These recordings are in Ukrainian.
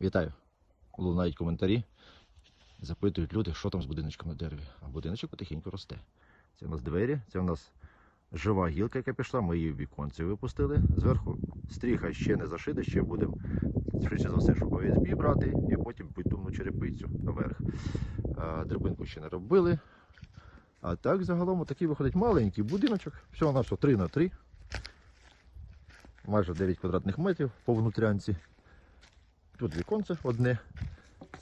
Вітаю. Лунають коментарі. Запитують люди, що там з будиночком на дереві. А будиночок потихеньку росте. Це у нас двері, це у нас жива гілка, яка пішла. Ми її в віконці випустили. Зверху стріха ще не зашита, ще будемо швидше за все, щоб ОСБ брати і потім битумну черепицю наверх. А, драбинку ще не робили. А так загалом такий виходить маленький будиночок. Всього на 3 на 3 Майже 9 квадратних метрів по внутрянці. Тут віконце одне.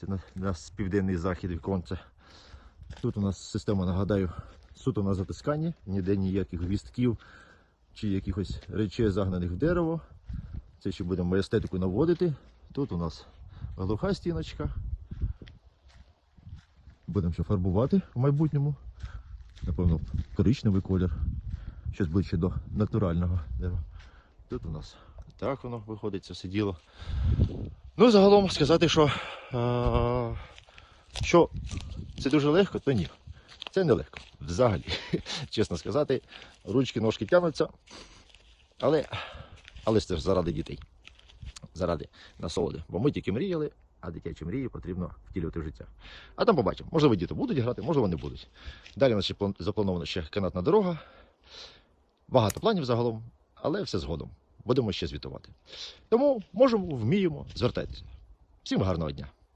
Це на, на південний захід віконце. Тут у нас система, нагадаю, суто на затисканні, ніде ніяких гвістків чи якихось речей загнаних в дерево. Це ще будемо естетику наводити. Тут у нас глуха стіночка. Будемо ще фарбувати в майбутньому. Напевно, коричневий колір. Щось ближче до натурального дерева. Тут у нас так воно виходить, все діло. Ну, загалом сказати, що, е, що це дуже легко, то ні. Це не легко. Взагалі. Чесно сказати, ручки, ножки тягнуться. Але, але це ж заради дітей. Заради насолоди. Бо ми тільки мріяли, а дитячі мрії потрібно втілювати в життя. А там побачимо. Можливо, діти будуть грати, можливо, не будуть. Далі у нас ще запланована ще канатна дорога. Багато планів загалом, але все згодом. Будемо ще звітувати. Тому можемо, вміємо, звертайтеся. Всім гарного дня!